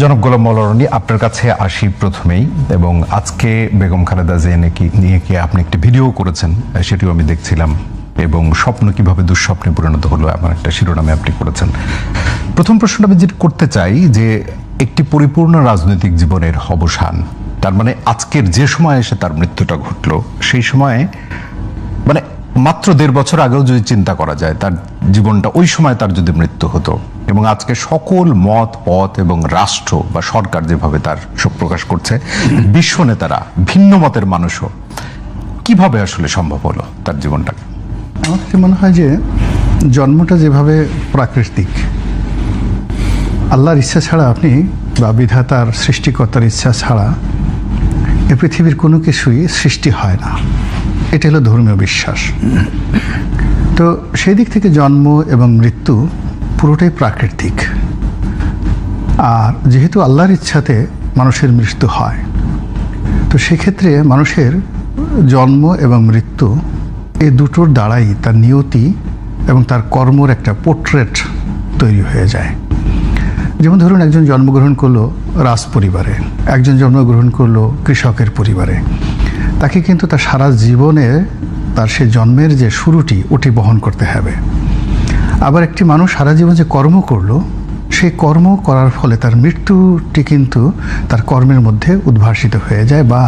জনাব গোলাম মৌলারণী আপনার কাছে আসি প্রথমেই, এবং আজকে বেগম খালেদা জিয়াকে নিয়ে কি আপনি একটি ভিডিও করেছেন সেটিও আমি দেখছিলাম, এবং স্বপ্ন কীভাবে দুঃস্বপ্নে পরিণত হলো এমন একটা শিরোনামে আপনি করেছেন। প্রথম প্রশ্নটা আমি যেটা করতে চাই, যে একটি পরিপূর্ণ রাজনৈতিক জীবনের অবসান, তার মানে আজকের যে সময় এসে তার মৃত্যুটা ঘটলো, সেই সময়ে মাত্র দেড় বছর আগেও যদি চিন্তা করা যায়, তার জীবনটা ওই সময় তার যদি মৃত্যু হতো, এবং আজকে সকল মত, পথ এবং রাষ্ট্র বা সরকার যেভাবে তার শোক প্রকাশ করছে, বিশ্ব নেতারা, ভিন্ন মতের মানুষও, কীভাবে আসলে সম্ভব হলো তার জীবনটাকে? আমার কাছে মনে হয় যে জন্মটা যেভাবে প্রাকৃতিক, আল্লাহর ইচ্ছা ছাড়া আপনি বা বিধাতার সৃষ্টিকর্তার ইচ্ছা ছাড়া এ পৃথিবীর কোনো কিছুই সৃষ্টি হয় না। এটা হলো ধর্মীয় বিশ্বাস। তো সেই দিক থেকে জন্ম এবং মৃত্যু পুরোটাই প্রাকৃতিক। আর যেহেতু আল্লাহর ইচ্ছাতে মানুষের মৃত্যু হয়, তো সেক্ষেত্রে মানুষের জন্ম এবং মৃত্যু এ দুটোর দ্বারাই তার নিয়তি এবং তার কর্মর একটা পোর্ট্রেট তৈরি হয়ে যায়। যেমন ধরুন একজন জন্মগ্রহণ করল রাজ পরিবারে একজন জন্মগ্রহণ করল কৃষকের পরিবারে। তাকে কিন্তু তার সারা জীবনে তার সে জন্মের যে শুরুটি, ওটি বহন করতে হবে। আবার একটি মানুষ সারা জীবন যে কর্ম করল সেই কর্ম করার ফলে তার মৃত্যুটি কিন্তু তার কর্মের মধ্যে উদ্ভাসিত হয়ে যায় বা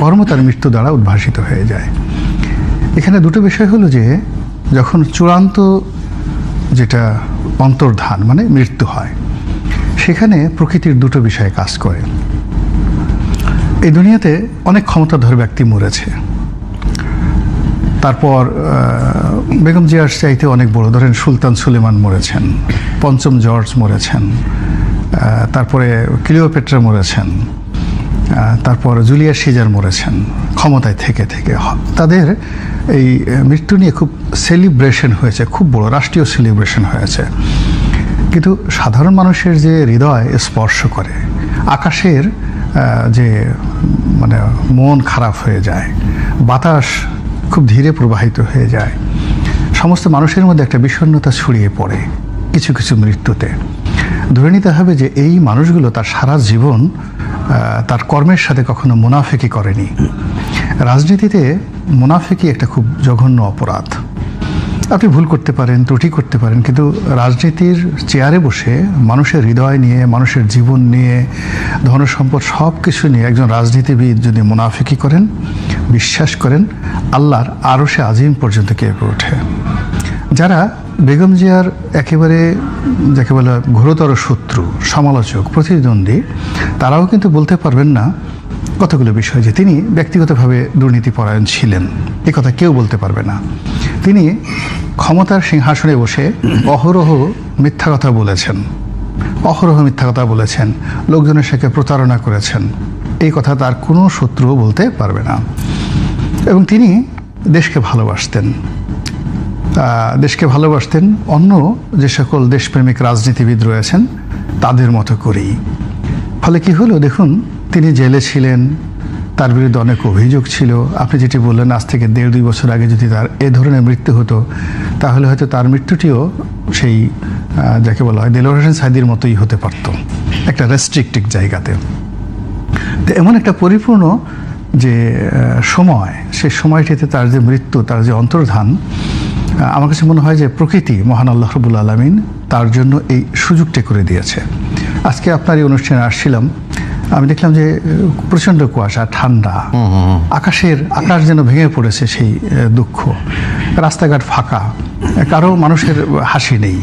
কর্ম তার মৃত্যু দ্বারা উদ্ভাসিত হয়ে যায়। এখানে দুটো বিষয় হলো যে, যখন চূড়ান্ত যেটা অন্তর্ধান মানে মৃত্যু হয়, সেখানে প্রকৃতির দুটো বিষয়ে কাজ করে। এই দুনিয়াতে অনেক ক্ষমতাধর ব্যক্তি মরেছে। তারপর বেগম জিয়ার চাইতে অনেক বড়, ধরেন সুলতান সুলেমান মরেছেন, পঞ্চম জর্জ মরেছেন তারপরে ক্লিওপেট্রা মরেছেন তারপর জুলিয়া সিজার মরেছেন, ক্ষমতায় থেকে থেকে। তাদের এই মৃত্যু নিয়ে খুব সেলিব্রেশন হয়েছে, খুব বড় রাষ্ট্রীয় সেলিব্রেশন হয়েছে। কিন্তু সাধারণ মানুষের যে হৃদয় স্পর্শ করে, আকাশের যে মানে মন খারাপ হয়ে যায়, বাতাস খুব ধীরে প্রবাহিত হয়ে যায়, সমস্ত মানুষের মধ্যে একটা বিষণ্ণতা ছড়িয়ে পড়ে কিছু কিছু মৃত্যুতে। ধরে নিতে হবে যে এই মানুষগুলো তার সারা জীবন তার কর্মের সাথে কখনো মুনাফেকি করেনি। রাজনীতিতে মুনাফেকি একটা খুব জঘন্য অপরাধ। আপনি ভুল করতে পারেন, ত্রুটি করতে পারেন, কিন্তু রাজনীতির চেয়ারে বসে মানুষের হৃদয় নিয়ে, মানুষের জীবন নিয়ে ধনসম্পদ সব কিছু নিয়ে একজন রাজনীতিবিদ যদি মুনাফিকি করেন, বিশ্বাস করেন, আল্লাহর আরও সে আজিম পর্যন্ত কেঁপে ওঠে? যারা বেগম জিয়ার একেবারে যাকে বলে ঘোরতর শত্রু, সমালোচক, প্রতিদ্বন্দ্বী, তারাও কিন্তু বলতে পারবেন না কতগুলো বিষয় যে তিনি ব্যক্তিগতভাবে দুর্নীতিপরায়ণ ছিলেন, এ কথা কেউ বলতে পারবে না। তিনি ক্ষমতার সিংহাসনে বসে অহরহ মিথ্যা কথা বলেছেন। অহরহ মিথ্যা কথা বলেছেন, লোকজনের সাথে প্রতারণা করেছেন। এই কথা তার কোনো শত্রুও বলতে পারবে না। এবং তিনি দেশকে ভালোবাসতেন। দেশকে ভালোবাসতেন অন্য যে সকল দেশপ্রেমিক রাজনীতিবিদ রয়েছেন, তাদের মতো করেই। ফলে কি হলো? দেখুন তিনি জেলে ছিলেন, তার বিরুদ্ধে অনেক অভিযোগ ছিল। আপনি যেটি বললেন, আজ থেকে দেড় দুই বছর আগে যদি তার এ ধরনের মৃত্যু হতো, তাহলে হয়তো তার মৃত্যুটিও সেই যাকে বলা হয় দেলোয়ার হোসেন সাইদির মতোই হতে পারত, একটা রেস্ট্রিক্টিক জায়গাতে। তো এমন একটা পরিপূর্ণ যে সময় সেই সময়টিতে তার যে মৃত্যু, তার যে অন্তর্ধান আমার কাছে মনে হয় যে প্রকৃতি মহান আল্লাহ রবুল আলমিন তার জন্য এই সুযোগটি করে দিয়েছে। আজকে আপনার এই অনুষ্ঠানে আসছিলাম আমি দেখলাম যে প্রচণ্ড কুয়াশা ঠান্ডা। আকাশের আকাশ যেন ভেঙে পড়েছে সেই দুঃখ। রাস্তাঘাট ফাঁকা। কারও মানুষের হাসি নেই।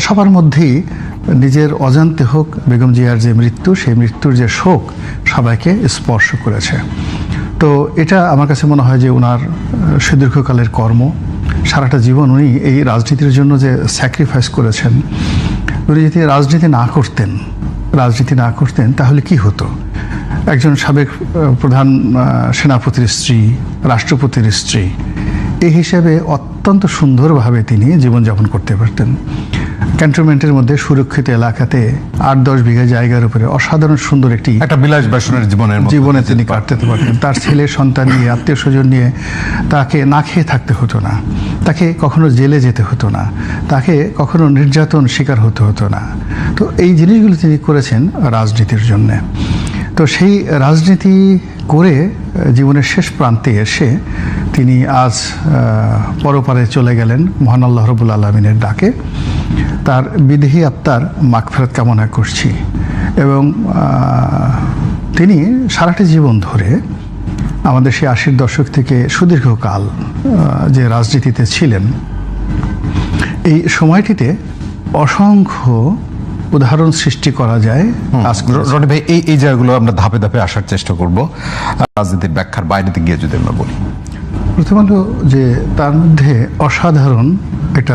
সবার মধ্যেই নিজের অজান্তে হোক বেগম জিয়ার যে মৃত্যু সেই মৃত্যুর যে শোক সবাইকে স্পর্শ করেছে। তো এটা আমার কাছে মনে হয় যে ওনার সুদীর্ঘকালের কর্ম সারাটা জীবন উনি এই রাজনীতির জন্য যে স্যাক্রিফাইস করেছেন উনি যদি রাজনীতি না করতেন রাজনীতি না করতেন, তাহলে কি হতো? একজন সাবেক প্রধান সেনাপতির স্ত্রী, রাষ্ট্রপতির স্ত্রী, এই হিসাবে অত্যন্ত সুন্দরভাবে তিনি জীবনযাপন করতে পারতেন। ক্যান্টনমেন্টের মধ্যে সুরক্ষিত এলাকাতে আট দশ বিঘা জায়গার উপরে অসাধারণ সুন্দর একটি একটা বিলাস বাসনের জীবনের জীবনে তিনি কাটতে পারতেন। তার ছেলে সন্তান নিয়ে আত্মীয় স্বজন নিয়ে তাকে না খেয়ে থাকতে হতো না। তাকে কখনো জেলে যেতে হতো না। তাকে কখনো নির্যাতন শিকার হতে হতো না। তো এই জিনিসগুলো তিনি করেছেন রাজনীতির জন্যে। তো সেই রাজনীতি করে জীবনের শেষ প্রান্তে এসে তিনি আজ পরপারে চলে গেলেন মহান আল্লাহ রবুল আলমিনের ডাকে। তার বিদেহী আত্মার মাগফেরত কামনা করছি। এবং তিনি সারাটি জীবন ধরে আমাদের সেই আশির দশক থেকে সুদীর্ঘকাল যে রাজনীতিতে ছিলেন এই সময়টিতে অসংখ্য উদাহরণ সৃষ্টি করা যায়। রনি ভাই এই এই জায়গাগুলো আমরা ধাপে ধাপে আসার চেষ্টা করব। রাজনীতির ব্যাখ্যার বাইরেতে গিয়ে যদি আমরা বলি। প্রথমত যে তার মধ্যে অসাধারণ একটা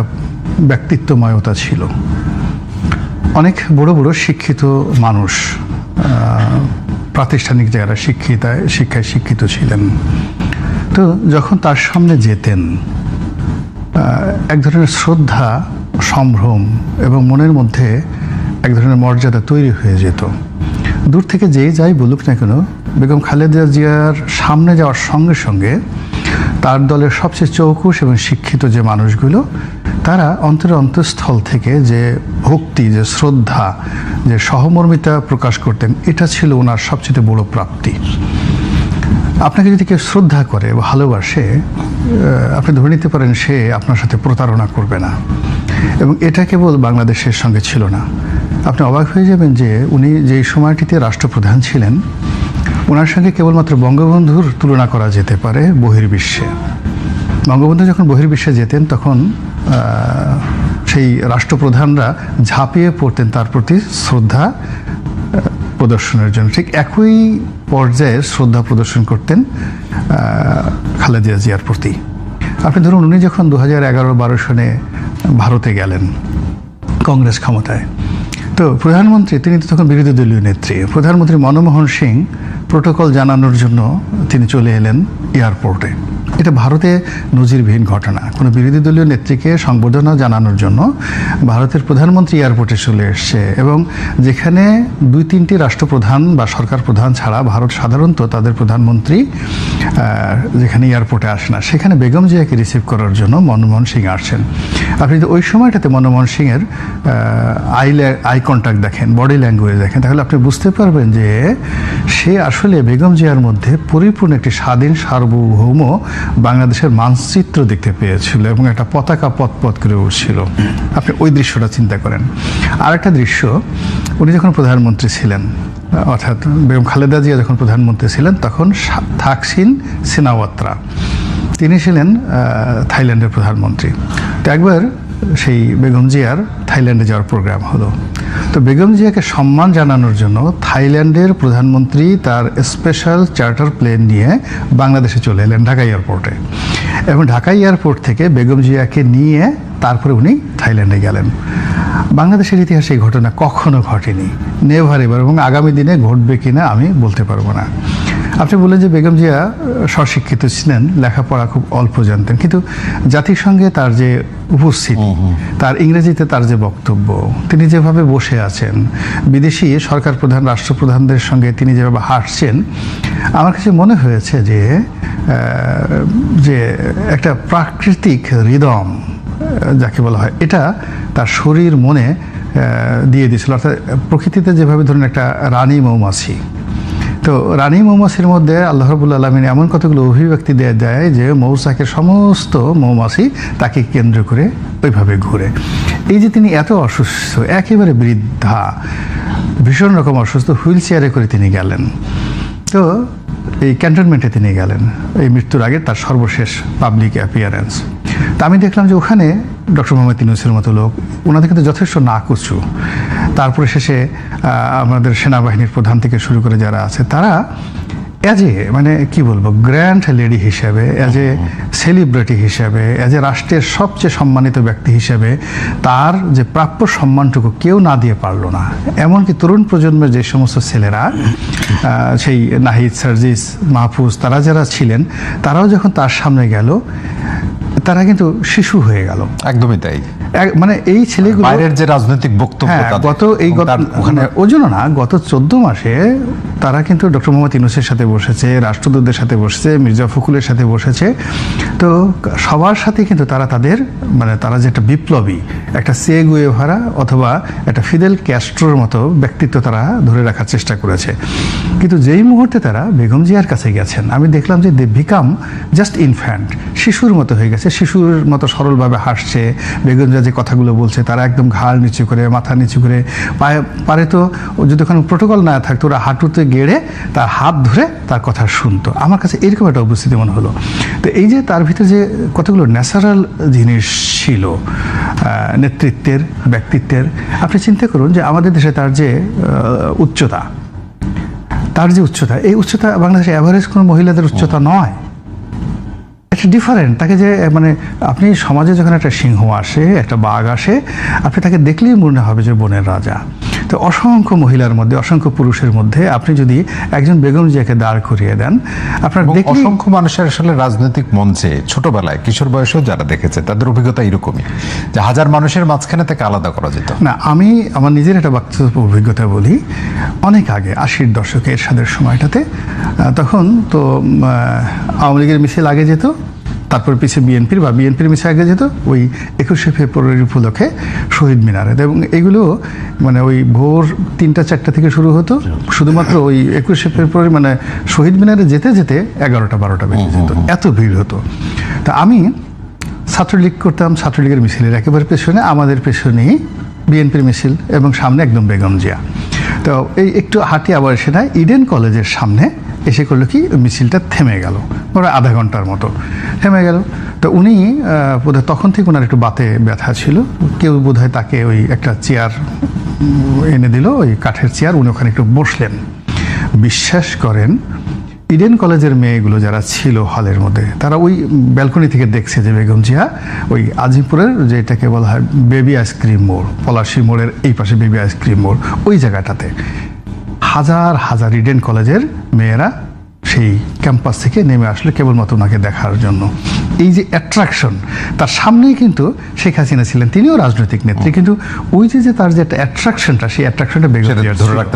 ব্যক্তিত্বময়তা ছিল। অনেক বড় বড় শিক্ষিত মানুষ প্রাতিষ্ঠানিক যারা শিক্ষিত, শিক্ষায় শিক্ষিত ছিলেন। তো যখন তার সামনে যেতেন এক ধরনের শ্রদ্ধা, সম্ভ্রম এবং মনের মধ্যে এক ধরনের মর্যাদা তৈরি হয়ে যেত। দূর থেকে যেই যাই বলুক না কেন, বেগম খালেদা জিয়ার সামনে যাওয়ার সঙ্গে সঙ্গে তার দলের সবচেয়ে চৌকুশ এবং শিক্ষিত যে মানুষগুলো তারা অন্তরের অন্তঃস্থল থেকে যে ভক্তি, যে শ্রদ্ধা, যে সহমর্মিতা প্রকাশ করতেন, এটা ছিল ওনার সবচেয়ে বড় প্রাপ্তি। আপনাকে যদি কেউ শ্রদ্ধা করে ভালোবাসে আপনি ধরে নিতে পারেন সে আপনার সাথে প্রতারণা করবে না। এবং এটা কেবল বাংলাদেশের সঙ্গে ছিল না। আপনি অবাক হয়ে যাবেন যে উনি যেই সময়টিতে রাষ্ট্রপ্রধান ছিলেন ওনার সঙ্গে কেবলমাত্র বঙ্গবন্ধুর তুলনা করা যেতে পারে বহির্বিশ্বে। বঙ্গবন্ধু যখন বহির্বিশ্বে যেতেন, তখন সেই রাষ্ট্রপ্রধানরা ঝাঁপিয়ে পড়তেন তার প্রতি শ্রদ্ধা প্রদর্শনের জন্য। ঠিক একই পর্যায়ে শ্রদ্ধা প্রদর্শন করতেন আহ, খালেদা জিয়ার প্রতি। আপনি ধরুন উনি যখন দু হাজার এগারো বারো সনে ভারতে গেলেন কংগ্রেস ক্ষমতায় তো প্রধানমন্ত্রী তিনি তো তখন বিরোধী দলীয় নেত্রী প্রধানমন্ত্রী মনমোহন সিং প্রোটোকল জানানোর জন্য তিনি চলে এলেন এয়ারপোর্টে। এটা ভারতে নজিরবিহীন ঘটনা। কোনো বিরোধী দলীয় নেত্রীকে সংবর্ধনা জানানোর জন্য ভারতের প্রধানমন্ত্রী এয়ারপোর্টে চলে এসছে এবং যেখানে দুই তিনটি রাষ্ট্রপ্রধান বা সরকার প্রধান ছাড়া ভারত সাধারণত তাদের প্রধানমন্ত্রী যেখানে এয়ারপোর্টে আসে না, সেখানে বেগম জিয়াকে রিসিভ করার জন্য মনমোহন সিং আসছেন। আপনি যদি ওই সময়টাতে মনমোহন সিংয়ের আই আই কন্ট্যাক্ট দেখেন বডি ল্যাঙ্গুয়েজ দেখেন, তাহলে আপনি বুঝতে পারবেন যে সে আসলে বেগম জিয়ার মধ্যে পরিপূর্ণ একটি স্বাধীন সার্বভৌম বাংলাদেশের মানচিত্র দেখতে পেয়েছিল এবং একটা পতাকা পথ পথ করে উঠছিল। আপনি ওই দৃশ্যটা চিন্তা করেন। আর একটা দৃশ্য, উনি যখন প্রধানমন্ত্রী ছিলেন, অর্থাৎ বেগম খালেদা জিয়া যখন প্রধানমন্ত্রী ছিলেন, তখন থাকসিন সিনাওয়াত্রা। তিনি ছিলেন থাইল্যান্ডের প্রধানমন্ত্রী। তো একবার সেই বেগম জিয়ার থাইল্যান্ডে যাওয়ার প্রোগ্রাম হলো। তো বেগম জিয়াকে সম্মান জানানোর জন্য থাইল্যান্ডের প্রধানমন্ত্রী তার স্পেশাল চার্টার প্লেন নিয়ে বাংলাদেশে চলে এলেন ঢাকা এয়ারপোর্টে। এবং ঢাকা এয়ারপোর্ট থেকে বেগম জিয়াকে নিয়ে তারপরে উনি থাইল্যান্ডে গেলেন। বাংলাদেশের ইতিহাসে এই ঘটনা কখনো ঘটেনি। নেভার এবার এবং আগামী দিনে ঘটবে কিনা আমি বলতে পারব না। আপনি বললেন যে বেগম জিয়া স্বশিক্ষিত ছিলেন লেখাপড়া খুব অল্প জানতেন কিন্তু জাতিসংঘে তার যে উপস্থিতি তার ইংরেজিতে তার যে বক্তব্য তিনি যেভাবে বসে আছেন বিদেশি সরকার প্রধান রাষ্ট্রপ্রধানদের সঙ্গে তিনি যেভাবে হাসছেন আমার কাছে মনে হয়েছে যে যে একটা প্রাকৃতিক রিদম যাকে বলা হয় এটা তার শরীর মনে দিয়ে দিয়েছিল। অর্থাৎ প্রকৃতিতে যেভাবে ধরুন একটা রানী মৌমাছি তো রানী মৌমাছির মধ্যে আল্লাহ রবুল আলমিন এমন কতগুলো অভিব্যক্তি দেওয়া যায় যে মৌচাকের সমস্ত মৌমাছি তাকে কেন্দ্র করে ওইভাবে ঘুরে। এই যে তিনি এত অসুস্থ, একেবারে বৃদ্ধা, ভীষণ রকম অসুস্থ, হুইল চেয়ারে করে তিনি গেলেন। তো এই ক্যান্টনমেন্টে তিনি গেলেন। এই মৃত্যুর আগে তার সর্বশেষ পাবলিক অ্যাপিয়ারেন্স। তা আমি দেখলাম যে ওখানে ডক্টর মোহাম্মদ ইউনুসের মতো লোক ওনাদের কিন্তু যথেষ্ট নাকুচু। তারপরে শেষে আমাদের সেনাবাহিনীর প্রধান থেকে শুরু করে যারা আছে, তারা অ্যাজ এ মানে কি বলব গ্র্যান্ড লেডি হিসাবে অ্যাজ এ সেলিব্রিটি হিসাবে অ্যাজ এ রাষ্ট্রের সবচেয়ে সম্মানিত ব্যক্তি হিসাবে, তার যে প্রাপ্য সম্মানটুকু কেউ না দিয়ে পারল না। এমনকি তরুণ প্রজন্মের যে সমস্ত ছেলেরা সেই নাহিদ সার্জিস, মাহফুজ, তারা যারা ছিলেন, তারাও যখন তার সামনে গেল তারা কিন্তু শিশু হয়ে গেল। একদমই তাই। মানে এই ছেলেগুলো বাইরের যে রাজনৈতিক বক্তব্য হ্যাঁ গত এই ওখানে জন্য না গত চোদ্দ মাসে তারা কিন্তু ডক্টর মোহাম্মদ ইউনুসের সাথে বসেছে রাষ্ট্রদূতদের সাথে বসেছে মির্জা ফখরুলের সাথে বসেছে। তো সবার সাথে কিন্তু তারা তাদের মানে তারা যে একটা বিপ্লবী একটা সে গুয়েভারা অথবা একটা ফিদেল ক্যাস্ট্রোর মতো ব্যক্তিত্ব তারা ধরে রাখার চেষ্টা করেছে। কিন্তু যেই মুহূর্তে তারা বেগম জিয়ার কাছে গেছেন আমি দেখলাম যে দে বিকাম জাস্ট ইনফ্যান্ট শিশুর মতো হয়ে গেছে শিশুর মতো সরলভাবে হাসছে বেগম জিয়া যে কথাগুলো বলছে, তারা একদম ঘাড় নিচু করে, মাথা নিচু করে, পায়ে পারে তো যদি ওখানে প্রোটোকল না থাকতো, ওরা হাঁটুতে গেড়ে তার হাত ধরে তার কথা শুনতো। আমার কাছে এরকম একটা উপস্থিতি মনে হলো। তো এই যে তার ভিতরে যে কতগুলো ন্যাচারাল জিনিস ছিল নেতৃত্বের, ব্যক্তিত্বের, আপনি চিন্তা করুন যে আমাদের দেশে তার যে উচ্চতা, তার যে উচ্চতা, এই উচ্চতা বাংলাদেশে অ্যাভারেজ কোনো মহিলাদের উচ্চতা নয়। একটা ডিফারেন্ট তাকে যে মানে আপনি সমাজে যখন একটা সিংহ আসে, একটা বাঘ আসে, আপনি তাকে দেখলেই মনে হবে যে বনের রাজা। তো অসংখ্য মহিলার মধ্যে অসংখ্য পুরুষের মধ্যে আপনি যদি একজন বেগম জিয়াকে দাঁড় করিয়ে দেন আপনার অসংখ্য মানুষের আসলে রাজনৈতিক মঞ্চে ছোটবেলায় কিশোর বয়সেও যারা দেখেছে তাদের অভিজ্ঞতা এরকমই যে হাজার মানুষের মাঝখানে তাকে আলাদা করা যেত। না আমি আমার নিজের একটা বাস্তব অভিজ্ঞতা বলি। অনেক আগে আশির দশকে এরশাদের সময়টাতে তখন তো আওয়ামী লীগের মিছিল আগে যেত তারপর পিছিয়ে বিএনপির বা বিএনপির মিছিল আগে যেত ওই একুশে ফেব্রুয়ারি উপলক্ষে শহীদ মিনারে। এবং এগুলো মানে ওই ভোর তিনটা চারটা থেকে শুরু হতো। শুধুমাত্র ওই একুশে ফেব্রুয়ারি মানে শহীদ মিনারে যেতে যেতে এগারোটা বারোটা বেজে যেত। এত ভিড় হতো। তা আমি ছাত্রলীগ করতাম ছাত্রলীগের মিছিলের একেবারে পেছনে আমাদের পেছনেই বিএনপির মিছিল এবং সামনে একদম বেগম জিয়া। তো এই একটু হাঁটি আবার না ইডেন কলেজের সামনে এসে করল কি মিছিলটা থেমে গেল, ওরা আধা ঘণ্টার মতো থেমে গেল। তো উনি বোধহয় তখন থেকে ওনার একটু বাতে ব্যথা ছিল। কেউ বোধহয় তাকে ওই একটা চেয়ার এনে দিল, ওই কাঠের চেয়ার, উনি ওখানে একটু বসলেন। বিশ্বাস করেন, ইডেন কলেজের মেয়েগুলো যারা ছিল হলের মধ্যে, তারা ওই ব্যালকনি থেকে দেখছে যে বেগম জিয়া ওই আজিমপুরের যেটাকে বলা হয় বেবি আইসক্রিম মোড়, পলাশি মোড়ের এই পাশে বেবি আইসক্রিম মোড়, ওই জায়গাটাতে। হাজার হাজার ইডেন কলেজের মেয়েরা সেই ক্যাম্পাস থেকে নেমে আসলো কেবলমাত্র ওনাকে দেখার জন্য এই যে অ্যাট্রাকশন তার সামনেই কিন্তু শেখ হাসিনা ছিলেন তিনিও রাজনৈতিক নেত্রী কিন্তু ওই যে যে তার যে একটা অ্যাট্রাকশনটা সেই অ্যাট্রাকশনটা বেগম ধরে। রাখতে